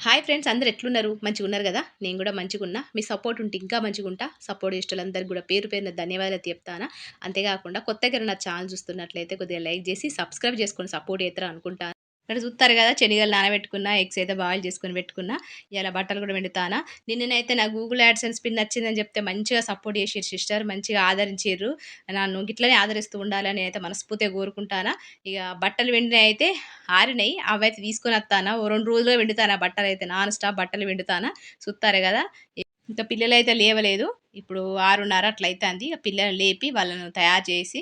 Hi friends అందరు ఎట్లున్నారు? మంచిగా ఉన్నారు కదా? నేను కూడా మంచిగా ఉన్నా మీ సపోర్ట్ ఉంటే ఇంకా మంచిగా ఉంటా సపోర్ట్ ఇష్టలందరికీ కూడా పేరు పేరున ధన్యవాదాలు చెప్తానా? అంతేకాకుండా కొత్తగా నా ఛానల్ చూస్తున్నట్లయితే కొద్దిగా లైక్ చేసి సబ్స్క్రైబ్ చేసుకొని సపోర్ట్ చేస్తారా అనుకుంటాను ఇక్కడ చూస్తారు కదా చెనిగలు నానబెట్టుకున్నా ఎగ్స్ అయితే బాయిల్ చేసుకొని పెట్టుకున్నా ఇలా బట్టలు కూడా వెండుతానా నిన్ననైతే నా గూగుల్ యాడ్సెన్స్ పిన్ నచ్చిందని చెప్తే మంచిగా సపోర్ట్ చేసారు సిస్టర్ మంచిగా ఆదరించారు నన్ను గిట్లనే ఆదరిస్తూ ఉండాలని అయితే మనస్ఫూర్తిగా కోరుకుంటానా. ఇక బట్టలు వెండినవి అయితే ఆరినాయి అవి అయితే తీసుకొని వస్తానా. ఓ రెండు రోజులు వెండుతానా బట్టలు అయితే నాన్ స్టాప్ బట్టలు వెండుతానా చూస్తారు కదా. ఇంకా పిల్లలు అయితే లేవలేదు. ఇప్పుడు ఆరున్నర అట్లా అవుతుంది పిల్లలు లేపి వాళ్ళను తయారు చేసి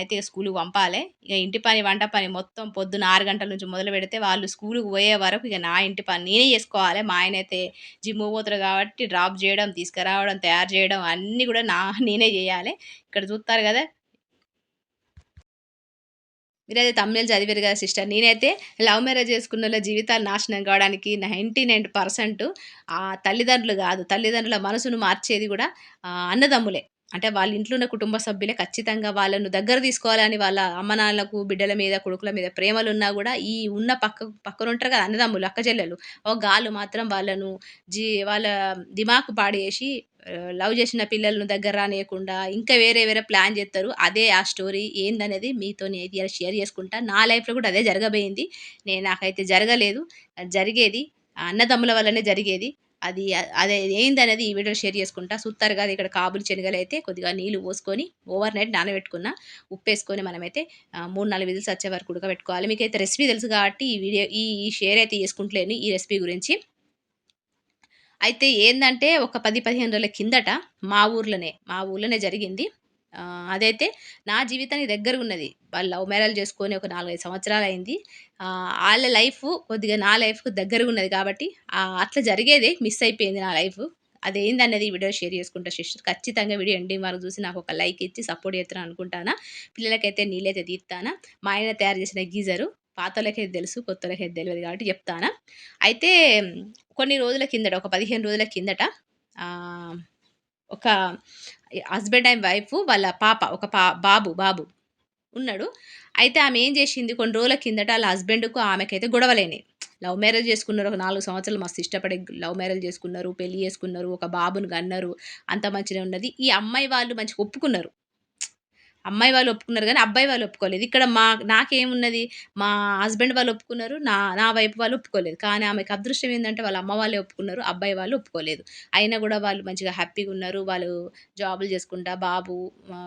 అయితే స్కూల్కి పంపాలి. ఇక ఇంటి పని వంట పని మొత్తం పొద్దున్న ఆరు గంటల నుంచి మొదలు పెడితే వాళ్ళు స్కూల్కి పోయే వరకు ఇక నా ఇంటి పని నేనే చేసుకోవాలి. మా ఆయన అయితే జిమ్ పోతారు కాబట్టి డ్రాప్ చేయడం తీసుకురావడం తయారు చేయడం అన్నీ కూడా నా నేనే చేయాలి. ఇక్కడ చూస్తారు కదా మీరైతే తమిళ చదివారు కదా సిస్టర్. నేనైతే లవ్ మ్యారేజ్ చేసుకున్న జీవితాలు నాశనం కావడానికి నైంటీ నైన్ పర్సెంట్ ఆ తల్లిదండ్రులు కాదు తల్లిదండ్రుల మనసును మార్చేది కూడా అన్నదమ్ములే. అంటే వాళ్ళ ఇంట్లో ఉన్న కుటుంబ సభ్యులే ఖచ్చితంగా వాళ్ళను దగ్గర తీసుకోవాలని వాళ్ళ అమ్మనాన్నలకు బిడ్డల మీద కొడుకుల మీద ప్రేమలు ఉన్నా కూడా ఈ ఉన్న పక్క పక్కన ఉంటారు కదా అన్నదమ్ములు అక్క చెల్లెలు గాలు మాత్రం వాళ్ళను జీ వాళ్ళ దిమాకు పాడేసి లవ్ చేసిన పిల్లలను దగ్గర రానియకుండా ఇంకా వేరే వేరే ప్లాన్ చేస్తారు. అదే ఆ స్టోరీ ఏందనేది మీతో షేర్ చేసుకుంటా. నా లైఫ్లో కూడా అదే జరగబోయింది. నేను నాకైతే జరగలేదు. జరిగేది అన్నదమ్ముల వల్లనే జరిగేది. అది అదే ఏందనేది ఈ వీడియో షేర్ చేసుకుంటా. చూస్తారు కాదు ఇక్కడ కాబులి శనగలు అయితే కొద్దిగా నీళ్ళు పోసుకొని ఓవర్ నైట్ నానబెట్టుకున్న. ఉప్పు వేసుకొని మనమైతే మూడు నాలుగు విజిల్స్ వచ్చే వరకు ఉడకబెట్టుకోవాలి. మీకు అయితే రెసిపీ తెలుసు కాబట్టి ఈ వీడియో ఈ షేర్ అయితే చేసుకుంటలేను. ఈ రెసిపీ గురించి అయితే ఏంటంటే ఒక పది పదిహేను రోజుల కిందట మా ఊర్లోనే మా ఊర్లోనే జరిగింది. అదైతే నా జీవితానికి దగ్గర ఉన్నది వాళ్ళు లవ్ మ్యారేజ్ చేసుకొని ఒక నాలుగైదు సంవత్సరాలు అయింది. వాళ్ళ లైఫ్ కొద్దిగా నా లైఫ్కు దగ్గరగా ఉన్నది కాబట్టి అట్లా జరిగేదే మిస్ అయిపోయింది నా లైఫ్. అదేందన్నది ఈ వీడియో షేర్ చేసుకుంటా. సిస్టర్ ఖచ్చితంగా వీడియో ఎండింగ్ వరకు చూసి నాకు ఒక లైక్ ఇచ్చి సపోర్ట్ చేస్తాను అనుకుంటానా. పిల్లలకైతే నీళ్ళైతే తీస్తానా. మా ఆయన తయారు చేసిన గీజరు పాతలకైతే తెలుసు కొత్తలకైతే తెలియదు కాబట్టి చెప్తానా. అయితే కొన్ని రోజుల కిందట ఒక పదిహేను రోజుల కిందట ఒక హస్బెండ్ అండ్ వైఫ్ వాళ్ళ పాప ఒక పా బాబు బాబు ఉన్నాడు. అయితే ఆమె ఏం చేసింది? కొన్ని రోజుల కిందట వాళ్ళ హస్బెండ్కు ఆమెకైతే గొడవలేని లవ్ మ్యారేజ్ చేసుకున్నారు. ఒక నాలుగు సంవత్సరాలు మస్తు ఇష్టపడి లవ్ మ్యారేజ్ చేసుకున్నారు పెళ్ళి చేసుకున్నారు ఒక బాబుని కన్నారు అంత మంచిగా ఉన్నది. ఈ అమ్మాయి వాళ్ళు మంచిగా ఒప్పుకున్నారు. అమ్మాయి వాళ్ళు ఒప్పుకున్నారు కానీ అబ్బాయి వాళ్ళు ఒప్పుకోలేదు. ఇక్కడ మా నాకేమున్నది? మా హస్బెండ్ వాళ్ళు ఒప్పుకున్నారు నా నా వైపు వాళ్ళు ఒప్పుకోలేదు. కానీ ఆమెకు అదృష్టం ఏంటంటే వాళ్ళ అమ్మ వాళ్ళే ఒప్పుకున్నారు అబ్బాయి వాళ్ళు ఒప్పుకోలేదు. అయినా కూడా వాళ్ళు మంచిగా హ్యాపీగా ఉన్నారు. వాళ్ళు జాబులు చేసుకుంటా బాబు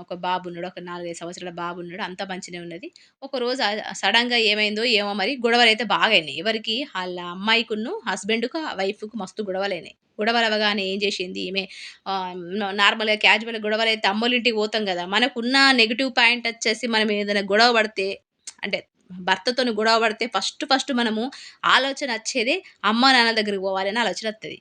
ఒక బాబు ఉన్నాడు ఒక నాలుగైదు సంవత్సరాల బాబు ఉన్నాడు అంత మంచిగా ఉన్నది. ఒక రోజు సడన్గా ఏమైందో ఏమో మరి గొడవలు అయితే బాగా అయినాయి. ఎవరికి? వాళ్ళ అమ్మాయికును హస్బెండ్కు వైఫ్కు మస్తు గొడవలైనాయి. గొడవలవగానే ఏం చేసింది ఈమె? నార్మల్గా క్యాజువల్ గొడవలు అయితే పోతాం కదా మనకున్న నెగిటివ్ పాయింట్ వచ్చేసి మనం ఏదైనా గొడవ పడితే అంటే భర్తతో గొడవ పడితే ఫస్ట్ ఫస్ట్ మనము ఆలోచన వచ్చేది అమ్మ నాన్న దగ్గరికి పోవాలని ఆలోచన వస్తుంది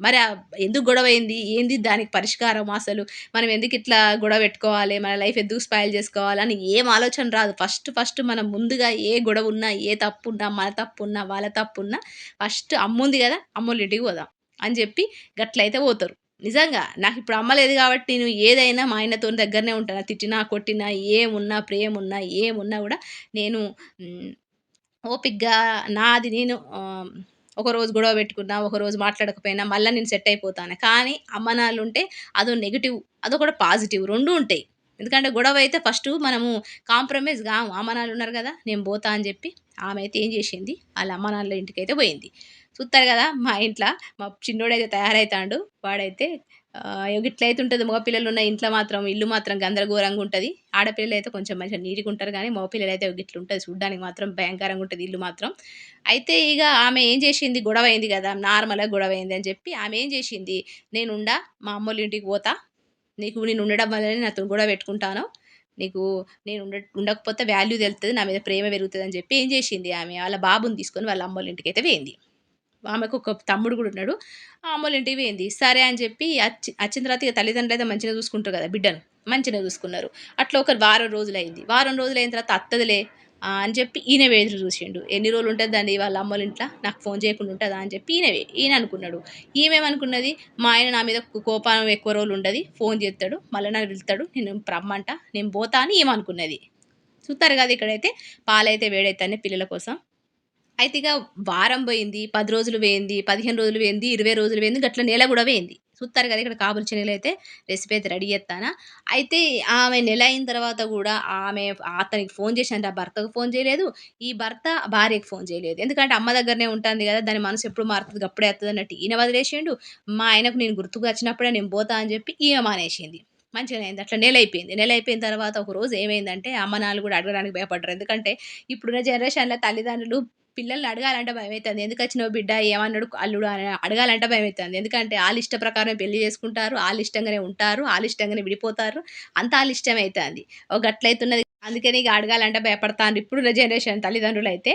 మరి ఎందుకు గొడవ అయింది? ఏంది దానికి పరిష్కారం అసలు? మనం ఎందుకు ఇట్లా గొడవ పెట్టుకోవాలి? మన లైఫ్ ఎందుకు స్పాయిల్ చేసుకోవాలని ఏం ఆలోచన రాదు. ఫస్ట్ ఫస్ట్ మనం ముందుగా ఏ గొడవ ఉన్నా ఏ తప్పు ఉన్నా మన తప్పు ఉన్నా వాళ్ళ తప్పు ఉన్నా ఫస్ట్ అమ్ముంది కదా అమ్మోళ్ళ ఇంటికి పోదాం. అని చెప్పి గట్లయితే పోతారు. నిజంగా నాకు ఇప్పుడు అమ్మలేదు కాబట్టి నేను ఏదైనా మా ఆయనతో దగ్గరనే ఉంటాను. తిట్టినా కొట్టినా ఏమున్నా ప్రేమున్నా ఏమున్నా కూడా నేను ఓపిక్గా నాది నేను ఒకరోజు గొడవ పెట్టుకున్నా ఒకరోజు మాట్లాడకపోయినా మళ్ళీ నేను సెట్ అయిపోతాను. కానీ అమ్మనాలు ఉంటే అదో నెగిటివ్ అదో కూడా పాజిటివ్ రెండు ఉంటాయి. ఎందుకంటే గొడవ అయితే ఫస్ట్ మనము కాంప్రమైజ్ కాము. అమ్మనాలు ఉన్నారు కదా నేను పోతా అని చెప్పి ఆమె అయితే ఏం చేసింది? వాళ్ళ అమ్మనాళ్ళ ఇంటికి అయితే పోయింది. చూస్తారు కదా మా ఇంట్లో. మా చిన్నోడైతే తయారవుతాడు వాడైతే ఇట్లయితే ఉంటుంది. మగపిల్లలు ఉన్న ఇంట్లో మాత్రం ఇల్లు మాత్రం గందరగోరంగా ఉంటుంది. ఆడపిల్లలు అయితే కొంచెం మంచిగా నీట్గా ఉంటారు కానీ మగపిల్లలు అయితే ఇట్లా ఉంటుంది. చూడడానికి మాత్రం భయంకరంగా ఉంటుంది ఇల్లు మాత్రం. అయితే ఇక ఆమె ఏం చేసింది? గొడవ అయింది కదా నార్మల్గా గొడవ అయింది అని చెప్పి ఆమె ఏం చేసింది? నేను ఉండా మా అమ్మోళ్ళ ఇంటికి పోతా. నీకు నేను ఉండడం వల్లనే నాతో గొడవ పెట్టుకుంటాను. నీకు నేను ఉండ ఉండకపోతే వాల్యూ తెలుస్తుంది నా మీద ప్రేమ పెరుగుతుంది అని చెప్పి ఏం చేసింది ఆమె? వాళ్ళ బాబుని తీసుకొని వాళ్ళ అమ్మోళ్ళ ఇంటికి అయితే పోయింది. ఆమెకు ఒక తమ్ముడు కూడా ఉన్నాడు. ఆ అమ్మోళ్ళ ఇంటికి పోయింది. సరే అని చెప్పి వచ్చి వచ్చిన తర్వాత ఇక తల్లిదండ్రులు అయితే మంచిగా చూసుకుంటారు కదా బిడ్డను. మంచిగా చూసుకున్నారు. అట్లా ఒక వారం రోజులు అయింది వారం రోజులు అయిన తర్వాత అత్తదిలే అని చెప్పి ఈయన వేదురు చూసిండు. ఎన్ని రోజులు ఉంటుంది దాన్ని వాళ్ళ అమ్మల ఇంట్లో? నాకు ఫోన్ చేయకుండా ఉంటుందా అని చెప్పి ఈయన ఈయన అనుకున్నాడు. ఈమెమనుకున్నది? మా ఆయన నా మీద కోపం ఎక్కువ రోజులు ఉండదు. ఫోన్ చేస్తాడు. మళ్ళీ నన్ను వెళ్తాడు నేను రమ్మంట. నేను పోతా అని ఏమనుకున్నది చూస్తారు కదా ఇక్కడైతే పాలైతే వేడైతే పిల్లల కోసం. అయితే ఇక వారం పోయింది, పది రోజులు పోయింది, 15 రోజులు పోయింది, 20 రోజులు వేయింది గట్ల నెల కూడా పోయింది. చూస్తారు కదా! ఇక్కడ కాబుల్చి నెల అయితే రెసిపీ అయితే రెడీ చేస్తానా అయితే ఆమె నెల అయిన తర్వాత కూడా ఆమె అతనికి ఫోన్ ఫోను ఆ భర్తకు ఫోన్ చేయలేదు. ఈ భర్త భార్యకి ఫోన్ చేయలేదు. ఎందుకంటే అమ్మ దగ్గరనే ఉంటుంది కదా దాని మనసు ఎప్పుడు మారుతది గప్పుడే అన్నట్టు ఈయన వదిలేసిండు. మా ఆయనకు నేను గుర్తుకు వచ్చినప్పుడే నేను పోతా అని చెప్పి ఈమె మానేసింది. మంచిగా అయింది. అట్లా నెలయిపోయింది. నెలయిపోయిన తర్వాత ఒక రోజు ఏమైందంటే అమ్మ, నాన్నలు కూడా అడగడానికి భయపడ్డారు. ఎందుకంటే ఇప్పుడున్న జనరేషన్‌లో తల్లిదండ్రులు పిల్లల్ని అడగాలంటే భయమవుతుంది ఎందుకు వచ్చినావు బిడ్డ? ఏమన్నాడు అల్లుడు" అని అడగాలంటే భయమైతుంది. ఎందుకంటే వాళ్ళ ఇష్ట ప్రకారం పెళ్ళి చేసుకుంటారు. వాళ్ళ ఇష్టంగానే ఉంటారు. వాళ్ళ ఇష్టంగానే విడిపోతారు. అంత వాళ్ళ ఇష్టం అవుతుంది ఒక గట్లయితున్నది. అందుకని ఇక అడగాలంటే భయపడతాను ఇప్పుడున్న జనరేషన్ తల్లిదండ్రులు అయితే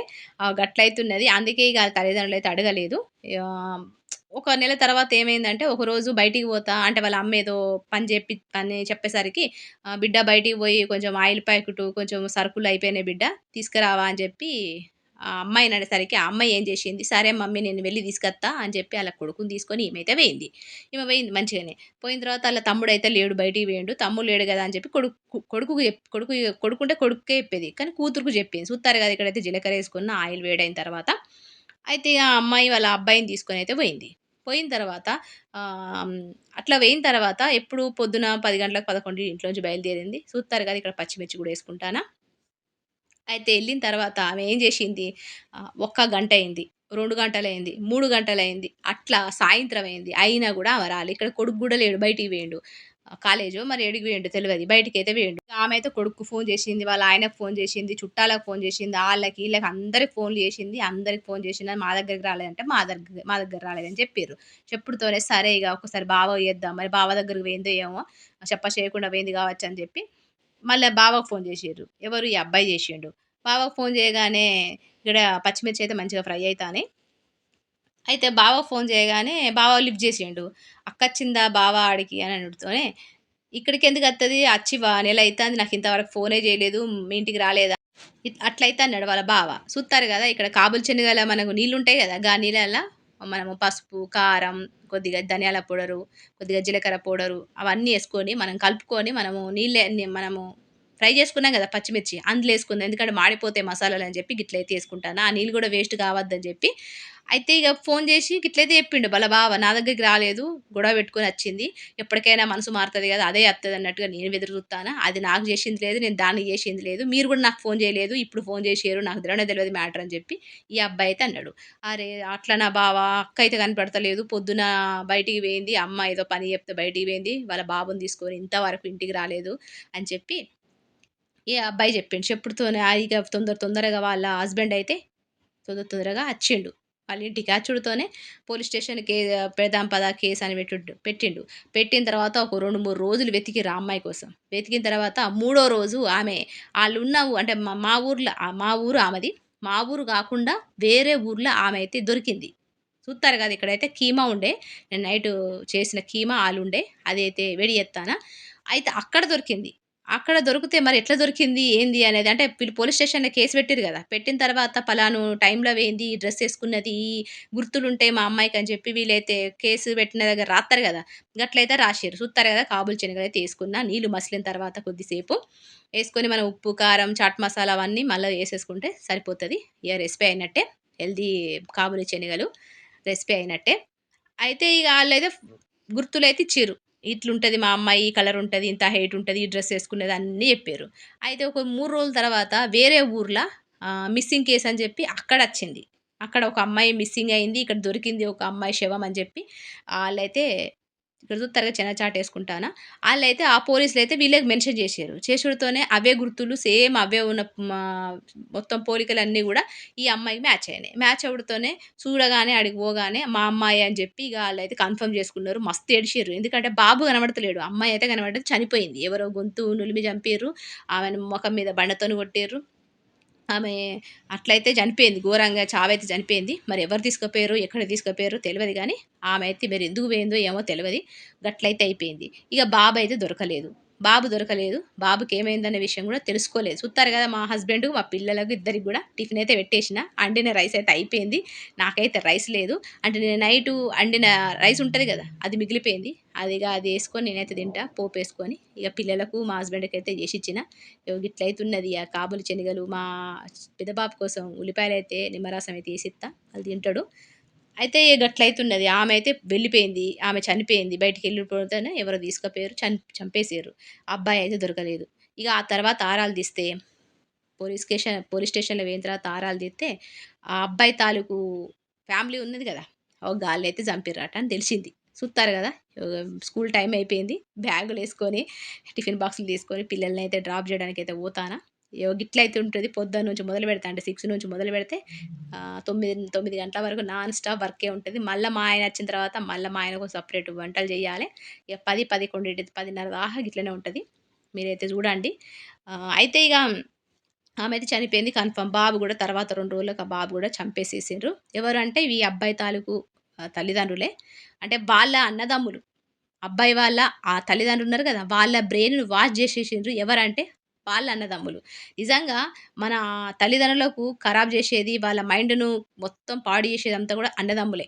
గట్లయితున్నది. అందుకే ఇక తల్లిదండ్రులు అయితే అడగలేదు. ఒక నెల తర్వాత ఏమైందంటే ఒకరోజు బయటికి పోతా అంటే వాళ్ళ అమ్మ ఏదో పని చెప్పి పని చెప్పేసరికి "బిడ్డ బయటికి పోయి కొంచెం ఆయిల్ ప్యాకెట్ కొంచెం సరుకులు అయిపోయినాయి బిడ్డ తీసుకురావా" అని చెప్పి ఆ అమ్మాయి అనేసరికి ఆ అమ్మాయి ఏం చేసింది, "సరే మమ్మీ నేను వెళ్ళి తీసుకొస్తా అని చెప్పి వాళ్ళ కొడుకుని తీసుకొని ఈమైతే పోయింది. ఈమె పోయింది మంచిగానే. పోయిన తర్వాత ఆళ్ళ తమ్ముడైతే లేడు బయటికి వేయండు తమ్ముడు లేడు కదా అని చెప్పి కొడుకు కొడుకు కొడుకు కొడుకుంటే కొడుకే చెప్పేది. కానీ కూతురుకు చెప్పింది. చూస్తారు కదా! ఇక్కడైతే జీలకర్ర వేసుకున్న ఆయిల్ వేడైన తర్వాత. అయితే ఆ అమ్మాయి వాళ్ళ అబ్బాయిని తీసుకొని అయితే పోయింది. పోయిన తర్వాత అట్లా పోయిన తర్వాత ఎప్పుడు పొద్దున పది గంటలకు 11 ఇంట్లోంచి బయలుదేరింది. చూస్తారు కదా! ఇక్కడ పచ్చిమిర్చి కూడా వేసుకుంటానా అయితే వెళ్ళిన తర్వాత ఆమె ఏం చేసింది, ఒక్క గంట అయింది రెండు గంటలైంది మూడు గంటలైంది అట్లా సాయంత్రం అయింది. అయినా కూడా ఆమె ఇక్కడ కొడుకు కూడా లేడు బయటికి వేయండు ఆహ్, కాలేజో మరి వేయండు తెలియదు బయటికి అయితే వేయండు ఆమె అయితే కొడుకు ఫోన్ చేసింది. వాళ్ళ ఆయనకు ఫోన్ చేసింది. చుట్టాలకు ఫోన్ చేసింది. వాళ్ళకి వీళ్ళకి అందరికి ఫోన్లు చేసింది. అందరికి ఫోన్ చేసింది. మా దగ్గరికి రాలేదంటే మా దగ్గర మా దగ్గర రాలేదని చెప్పిర్రు. చెప్పుడుతోనే సరే ఇక ఒకసారి బావ చేద్దాం. మరి బావ దగ్గరికి వేయిందో ఏమో చెప్ప చేయకుండా పోయింది కావచ్చు అని చెప్పి మళ్ళీ బావకు ఫోన్ చేసిర్రు. ఎవరు ఈ అబ్బాయి చేసిండు. బావకు ఫోన్ చేయగానే ఇక్కడ పచ్చిమిర్చి అయితే మంచిగా ఫ్రై అయితాన్నాయి. అయితే బావ ఫోన్ చేయగానే బావ లిఫ్ట్ చేసిండు. అక్కచ్చిందా బావ ఆడికి" అని నడుస్తూనే ఇక్కడికి ఎందుకు అచ్చి వ నెల అవుతుంది నాకు ఇంతవరకు ఫోనే చేయలేదు. మీ ఇంటికి రాలేదా?" ఇట్ అట్లయితే అన్నాడు వాళ్ళ బావ. చూస్తారు కదా! ఇక్కడ కాబుల్ శనగల మనకు నీళ్ళు ఉంటాయి కదా! గా నీళ్ళల్లో మనము పసుపు, కారం, కొద్దిగా ధనియాల పౌడరు, కొద్దిగా జీలకర్ర పౌడరు అవన్నీ వేసుకొని మనం కలుపుకొని మనము నీళ్ళన్ని మనము ఫ్రై చేసుకున్నాం కదా! పచ్చిమిర్చి అందులో వేసుకుందాం ఎందుకంటే మాడిపోతే మసాలాలు అని చెప్పి గిట్లయితే వేసుకుంటాను ఆ నీళ్ళు కూడా వేస్ట్ కావద్దని చెప్పి అయితే ఇక ఫోన్ చేసి గిట్లయితే చెప్పిండు వాళ్ళ బావ. నా దగ్గరికి రాలేదు. గొడవ పెట్టుకొని వచ్చింది. ఎప్పటికైనా మనసు మారుతుంది కదా! అదే వస్తుంది అన్నట్టుగా నేను వెదురుతాను అది నాకు చేసింది లేదు. నేను దానికి చేసింది లేదు. మీరు కూడా నాకు ఫోన్ చేయలేదు. ఇప్పుడు ఫోన్ చేసారు నాకు తెలవనే తెలియదు మ్యాటర్ అని చెప్పి ఈ అబ్బాయి అయితే అన్నాడు. "అరే! అట్లనా బావ అక్క అయితే కనపడతలేదు. పొద్దున బయటికి పోయింది. అమ్మ ఏదో పని చెప్తే బయటికి పోయింది. వాళ్ళ బాబుని తీసుకొని ఇంతవరకు ఇంటికి రాలేదు" అని చెప్పి ఏ అబ్బాయి చెప్పిండు. చెప్పుడుతోనే అది తొందర తొందరగా వాళ్ళ హస్బెండ్ అయితే తొందర తొందరగా వచ్చిండు వాళ్ళ ఇంటికి అచ్చుడుతోనే పోలీస్ స్టేషన్‌కి పెడదాం పదా కేసు అని పెట్టిండు పెట్టిండు. పెట్టిన తర్వాత ఒక 2, 3 రోజులు వెతికి అమ్మాయి కోసం. వెతికిన తర్వాత మూడో రోజు ఆమె వాళ్ళు ఉన్నావు అంటే మా మా ఊర్లో మా ఊరు ఆమెది. మా ఊరు కాకుండా వేరే ఊర్లో ఆమె అయితే దొరికింది. చూత్తారు కదా! ఇక్కడైతే కీమా ఉండే. నేను నైటు చేసిన కీమా ఆలుండే. అదైతే వేడి ఎత్తానా అయితే అక్కడ దొరికింది. అక్కడ దొరికితే మరి ఎట్లా దొరికింది? ఏంది అనేది అంటే వీళ్ళు పోలీస్ స్టేషన్‌లో కేసు పెట్టిర్రు కదా! పెట్టిన తర్వాత పలాను టైంలో ఏంది ఈ డ్రెస్ వేసుకున్నది ఈ గుర్తులుంటాయి మా అమ్మాయికి అని చెప్పి వీళ్ళైతే కేసు పెట్టిన దగ్గర రాస్తారు కదా! గట్లయితే రాశారు చూస్తారు కదా! కాబూలి అయితే వేసుకున్న నీళ్ళు మసిలిన తర్వాత కొద్దిసేపు వేసుకొని మనం ఉప్పు, కారం, చాట్ మసాలా అవన్నీ మళ్ళీ వేసేసుకుంటే సరిపోతుంది ఇక రెసిపీ అయినట్టే. హెల్దీ కాబులి శనగలు రెసిపీ అయినట్టే. అయితే ఇగ ఆళ్ళైతే గుర్తులైతే ఇచ్చిర్రు. ఇట్లుంటది మా అమ్మాయి. ఈ కలర్ ఉంటుంది ఇంత హైట్ ఉంటుంది ఈ డ్రెస్ వేసుకునేది అన్నీ చెప్పారు అయితే ఒక మూడు రోజుల తర్వాత వేరే ఊర్లో మిస్సింగ్ కేస్ అని చెప్పి అక్కడ వచ్చింది అక్కడ ఒక అమ్మాయి మిస్సింగ్ అయింది. ఇక్కడ దొరికింది ఒక అమ్మాయి శవం అని చెప్పి వాళ్ళైతే ఇక్కడ చూత్తారుగా చెనా చాట్ ఏసుకుంటానా. అయితే ఆ అయితే వీళ్ళకి మెన్షన్ చేశారు చేసుడుతోనే అవే గుర్తులు సేమ్ అవే ఉన్న మా మొత్తం పోలికలన్నీ కూడా ఈ అమ్మాయికి మ్యాచ్ అయినాయి. మ్యాచ్ అవ్వడంతోనే చూడగానే ఆడికి పోగానే మా అమ్మాయి అని చెప్పి ఇక వాళ్ళు అయితే కన్ఫర్మ్ చేసుకున్నారు. మస్తు ఏడిచారు ఎందుకంటే బాబు కనబడతలేడు. అమ్మాయి అయితే కనబడ్డది చనిపోయింది. ఎవరో గొంతు నులిమి చంపిర్రు. ఆమెను ముఖం మీద బండతోని కొట్టారు ఆమె అట్లయితే చనిపోయింది. ఘోరంగా చావైతే చనిపోయింది. మరి ఎవరు తీసుకుపోయారు ఎక్కడ తీసుకుపోయారు తెలియదు కానీ ఆమె అయితే మరి ఎందుకు పోయిందో ఏమో తెలియదు గట్లయితే అయిపోయింది. ఇక బాబు అయితే దొరకలేదు. బాబు దొరకలేదు. బాబుకి ఏమైందనే విషయం కూడా తెలుసుకోలేదు. చూస్తారు కదా మా హస్బెండ్ మా పిల్లలకు ఇద్దరికి కూడా టిఫిన్ అయితే పెట్టేసిన. అండిన రైస్ అయితే అయిపోయింది. నాకైతే రైస్ లేదు. అంటే నేను నైటు అండిన రైస్ ఉంటుంది కదా అది మిగిలిపోయింది. అది ఇక అది వేసుకొని నేనైతే తింటా పోపేసుకొని. ఇక పిల్లలకు, మా హస్బెండ్కి అయితే జేసిచ్చిన. ఇగో గిట్లయితున్నది ఇక కాబూలి శనగలు మా పెద్దబాబు కోసం ఉల్లిపాయలు అయితే నిమ్మరసం అయితే వేసిస్తా అది తింటాడు అయితే గట్లయితున్నది. ఆమె అయితే వెళ్ళిపోయింది. ఆమె చనిపోయింది. బయటికెళ్ళిపోతేనే ఎవరో తీసుకుపోయారు చని చంపేశారు అబ్బాయి అయితే దొరకలేదు. ఇక ఆ తర్వాత ఆరాలు తీస్తే పోలీస్ స్టేషన్ పోలీస్ స్టేషన్‌లో పోయిన తర్వాత ఆరాలు తీస్తే ఆ అబ్బాయి తాలూకు ఫ్యామిలీ ఉన్నది గదా! ఓ అయితే చంపిర్రట అని తెలిసింది. చూస్తారు కదా స్కూల్ టైం అయిపోయింది. బ్యాగులు వేసుకొని టిఫిన్ బాక్సులు తీసుకొని పిల్లల్ని అయితే డ్రాప్ జేయడానికైతే పోతానా. ఇగో గిట్లయితే ఉంటుంది పొద్దున్న నుంచి మొదలు పెడతా అంటే సిక్స్ నుంచి మొదలుపెడితే ఆహ్, 9, 9 గంటల వరకు నాన్ స్టాప్ వర్కే ఉంటుంది మళ్ళీ మా ఆయన వచ్చిన తర్వాత మళ్ళీ మా ఆయనకు సపరేట్ వంటలు జేయాలే. ఇగ 10, 11 10:30 దాకా గిట్లనే ఉంటుంది మీరైతే చూడండి. అయితే ఇక ఆమె అయితే చనిపోయింది కన్ఫర్మ్. బాబు కూడా తర్వాత రెండు రోజులకు ఆ బాబు గూడా చంపేసేసిండ్రు. ఎవరంటే ఈ అబ్బాయి తాలూకు తల్లిదండ్రులే. అంటే వాళ్ళ అన్నదమ్ములు. అబ్బాయి వాళ్ళ ఆ తల్లిదండ్రులు ఉన్నారు కదా వాళ్ళ బ్రెయిన్ వాష్ చేసేసిండ్రు ఎవరంటే వాళ్ళ అన్నదమ్ములు. నిజంగా మన తల్లిదండ్రులకు ఖరాబ్ చేసేది వాళ్ళ మైండ్‌ను మొత్తం పాడు చేసేదంతా కూడా అన్నదమ్ములే.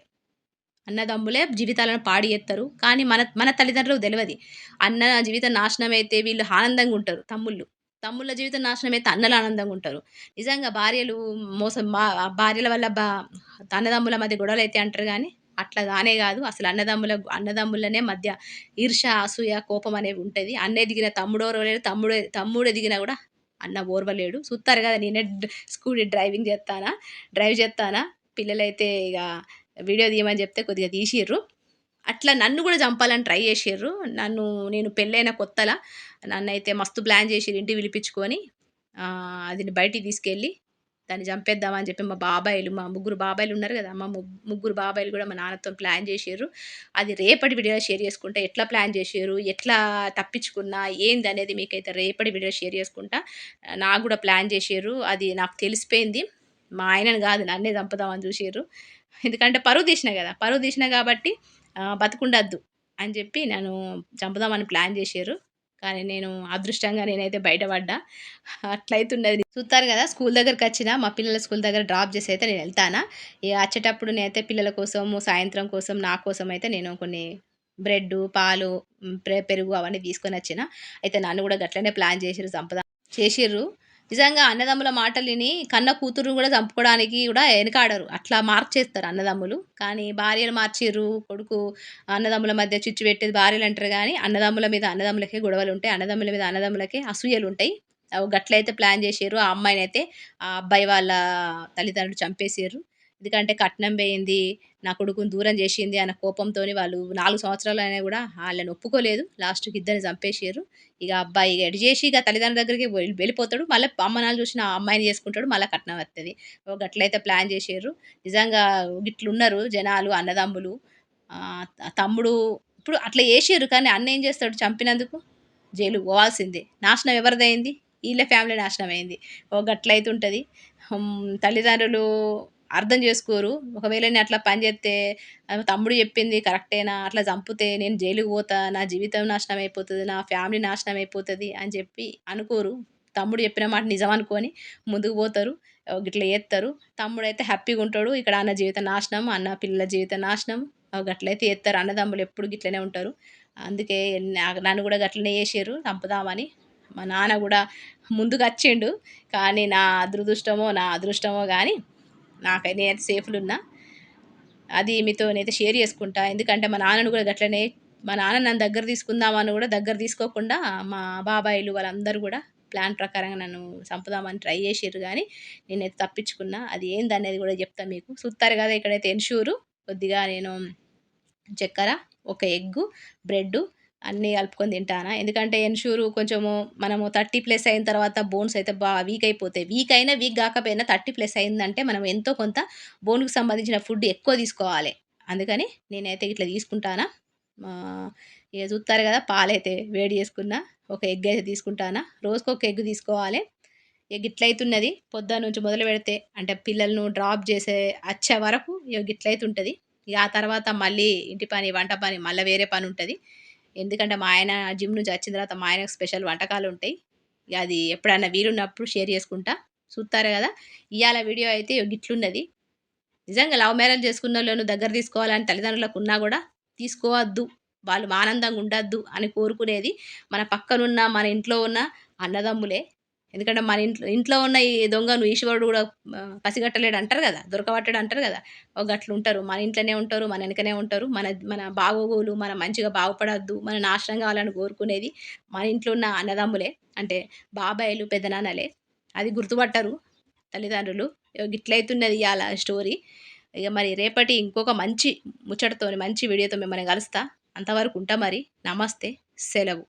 అన్నదమ్ములే జీవితాలను పాడి జేత్తరు. కానీ మన మన తల్లిదండ్రులకు తెలియదు అన్న జీవితం అయితే వీళ్ళు ఆనందంగా ఉంటారు తమ్ముళ్ళు. తమ్ముళ్ళ జీవితం అయితే అన్నలు ఆనందంగా ఉంటారు. నిజంగా భార్యలు మోసం మా భార్యల వల్ల బా అన్నదమ్ముల మధ్య గొడవలైతాయి అంటారు కానీ అట్లా కానే కాదు అసలు అన్నదమ్ముల అన్నదమ్ములనే మధ్య ఈర్ష, అసూయ, కోపం అనేవి ఉంటుంది అన్న ఎదిగిన తమ్ముడు ఓర్వలేడు. తమ్ముడు తమ్ముడు ఎదిగినా కూడా అన్న ఓర్వలేడు. చూస్తారు కదా నేనే స్కూటీ డ్రైవింగ్ చేస్తానా డ్రైవ్ చేస్తానా పిల్లలైతే ఇక వీడియో తీయమని చెప్తే కొద్దిగా తీసిర్రు. అట్లా నన్ను కూడా చంపాలని ట్రై చేసిర్రు నన్ను నేను పెళ్ళైన కొత్తలా నన్ను అయితే మస్తు ప్లాన్ జేసిర్రు ఇంటికి పిలిపించుకొని. అది బయటికి తీసుకెళ్ళి దాన్ని చంపేద్దామని చెప్పి మా బాబాయిలు, మా ముగ్గురు బాబాయిలు ఉన్నారు కదా మా ముగ్గురు బాబాయిలు కూడా మా నాన్నతో ప్లాన్ జేసిర్రు. అది రేపటి వీడియోలో షేర్ చేసుకుంటా. ఎట్లా ప్లాన్ చేసారు ఎట్లా తప్పించుకున్నా, ఏంది అనేది మీకైతే రేపటి వీడియో షేర్ చేసుకుంటా. నాకు కూడా ప్లాన్ జేసిర్రు. అది నాకు తెలిసిపోయింది. మా ఆయనని కాదు నన్నే చంపుదామని చూసారు ఎందుకంటే పరువు తీసిన కదా పరువు తీసిన కాబట్టి బతుకుండద్దు అని చెప్పి నన్ను చంపుదామని ప్లాన్ చేశారు కానీ నేను అదృష్టంగా నేనైతే బయటపడ్డా అట్లయితే అట్లయితున్నది. చూస్తారు కదా స్కూల్ దగ్గరకొచ్చిన మా పిల్లల స్కూల్ దగ్గర డ్రాప్ చేసి అయితే నేను వెళ్తానా ఇక వచ్చేటప్పుడు నేనైతే పిల్లల కోసం సాయంత్రం కోసం, నా కోసం అయితే నేను కొన్ని బ్రెడ్డు, పాలు, పెరుగు అవన్నీ తీసుకొని వచ్చిన అయితే నన్ను కూడా గట్లనే ప్లాన్ జేసిర్రు సంపద చేసిర్రు. నిజంగా అన్నదమ్ముల మాటలిని కన్న కూతురు కూడా చంపుకోవడానికి కూడా వెనకాడరు అట్లా మార్చేస్తారు అన్నదమ్ములు. కానీ భార్యలు మార్చిర్రు. కొడుకు అన్నదమ్ముల మధ్య చిచ్చు పెట్టేది భార్యలు అంటారు కానీ అన్నదమ్ముల మీద అన్నదమ్ములకే గొడవలు ఉంటాయి అన్నదమ్ముల మీద అన్నదమ్ములకే అసూయలు ఉంటాయి గట్లయితే ప్లాన్ చేసారు ఆ అమ్మాయినైతే ఆ అబ్బాయి వాళ్ళ తల్లిదండ్రులు చంపేసారు ఎందుకంటే కట్నం పోయింది నా కొడుకుని దూరం చేసింది అన్న కోపంతో వాళ్ళు నాలుగు సంవత్సరాలు అయినా కూడా వాళ్ళని ఒప్పుకోలేదు. లాస్ట్‌కి ఇద్దరిని చంపేసిర్రు. ఇక అబ్బాయి ఎటు చేసి ఇక తల్లిదండ్రుల దగ్గరికి వెళ్ళిపోతాడు. మళ్ళీ అమ్మ నాన్న చూసిన ఆ అమ్మాయిని చేసుకుంటాడు. మళ్ళీ కట్నం వస్తుంది ఓ గట్లయితే ప్లాన్ జేసిర్రు. నిజంగా ఇట్లున్నారు జనాలు అన్నదమ్ములు. తమ్ముడు ఇప్పుడు అట్లా జేసిర్రు కానీ అన్న ఏం చేస్తాడు చంపినందుకు? జైలు పోవాల్సిందే. నాశనం ఎవరిదైంది వీళ్ళ ఫ్యామిలీ నాశనం అయింది ఓ గట్లయితే ఉంటుంది తల్లిదండ్రులు అర్థం చేసుకోరు ఒకవేళ నేను అట్లా పని చేస్తే తమ్ముడు చెప్పింది కరెక్టేనా? అట్లా చంపితే నేను జైలుకి పోతా. నా జీవితం నాశనం అయిపోతుంది నా ఫ్యామిలీ నాశనం అయిపోతుంది అని చెప్పి అనుకోరు. తమ్ముడు చెప్పిన మాట నిజం అనుకోని ముందుకు పోతారు. ఆహ్, గిట్ల అయితే తమ్ముడైతే హ్యాపీగుంటాడు. ఇక్కడ అన్న జీవిత నాశనం, అన్న పిల్లల జీవిత నాశనం. గట్లయితే చేస్తారు అన్నదమ్ములు ఎప్పుడు గిట్లనే ఉంటారు. అందుకే నన్ను కూడా గట్లనే చేసారు చంపుదామని. మా నాన్న కూడా ముందుకు వచ్చిండు కానీ నా దురదృష్టమో, నా అదృష్టమో కానీ నాకు నేను సేఫ్లు ఉన్నా అది మీతో నేనైతే షేర్ చేసుకుంటా. ఎందుకంటే మా నాన్నను కూడా గట్లనే మా నాన్న నన్ను దగ్గర తీసుకుందామని కూడా దగ్గర తీసుకోకుండా మా బాబాయిలు వాళ్ళందరూ కూడా ప్లాన్ ప్రకారంగా నన్ను చంపుదామని ట్రై జేసిర్రు కానీ నేనైతే తప్పించుకున్నా. అది ఏందనేది కూడా చెప్తాను మీకు. చూస్తారు కదా ఇక్కడైతే ఎన్‌ష్యూరు కొద్దిగా నేను చక్కెర, ఒక ఎగ్గు, బ్రెడ్డు అన్నీ కలుపుకొని తింటానా. ఎందుకంటే ఎన్‌ష్యూరు కొంచెము మనము 30+ అయిన తర్వాత బోన్స్ అయితే బాగా వీక్ అయిపోతాయి. వీక్ అయినా, వీక్ కాకపోయినా థర్టీ ప్లస్ అయిందంటే మనం ఎంతో కొంత బోన్‌కి సంబంధించిన ఫుడ్ ఎక్కువ తీసుకోవాలే. అందుకని నేనైతే ఇట్లా తీసుకుంటానా. ఇక చూస్తారు కదా పాలైతే వేడి చేసుకున్నా ఒక ఎగ్ అయితే తీసుకుంటానా. ఒక ఎగ్ తీసుకోవాలి ఇక ఇట్లయితున్నది పొద్దున్న నుంచి మొదలు పెడితే అంటే పిల్లలను డ్రాప్ చేసే వచ్చే వరకు ఇట్లయితే ఉంటుంది ఆ తర్వాత మళ్ళీ ఇంటి పని, వంట పని మళ్ళీ వేరే పని ఉంటుంది ఎందుకంటే మా ఆయన జిమ్ నుంచి వచ్చిన తర్వాత మా ఆయనకు స్పెషల్ వంటకాలు ఉంటాయి. అది ఎప్పుడైనా వీలున్నప్పుడు షేర్ చేసుకుంటా. చూస్తారు కదా? ఇవాళ వీడియో అయితే గిట్లున్నది. నిజంగా లవ్ మ్యారేజ్ చేసుకున్న వాళ్ళను దగ్గర తీసుకోవాలని తల్లిదండ్రులకు ఉన్నా కూడా తీసుకోవద్దు. వాళ్ళు ఆనందంగా ఉండద్దు అని కోరుకునేది మన పక్కనున్న మన ఇంట్లో ఉన్న అన్నదమ్ములే. ఎందుకంటే మన ఇంట్లో ఇంట్లో ఉన్న ఈ దొంగను ఈశ్వరుడు కూడా పసిగట్టలేడు అంటారు కదా దొరకబట్టాడు అంటారు కదా ఒక గట్లు ఉంటారు మన ఇంట్లోనే ఉంటారు మన వెనకనే ఉంటారు. మన మన బాగోగులు మన మంచిగా బాగుపడద్దు మన నాశనం కావాలని కోరుకునేది మన ఇంట్లో ఉన్న అన్నదమ్ములే. అంటే బాబాయిలు పెదనాన్నలే. అది గుర్తుపట్టరు తల్లిదండ్రులు. ఇగో గిట్లయితున్నది ఇవాళ స్టోరీ. ఇక మరి రేపటి ఇంకొక మంచి ముచ్చటతోని మంచి వీడియోతో మిమ్మల్ని కలుస్తా. అంతవరకు ఉంటా మరి. నమస్తే. సెలవు.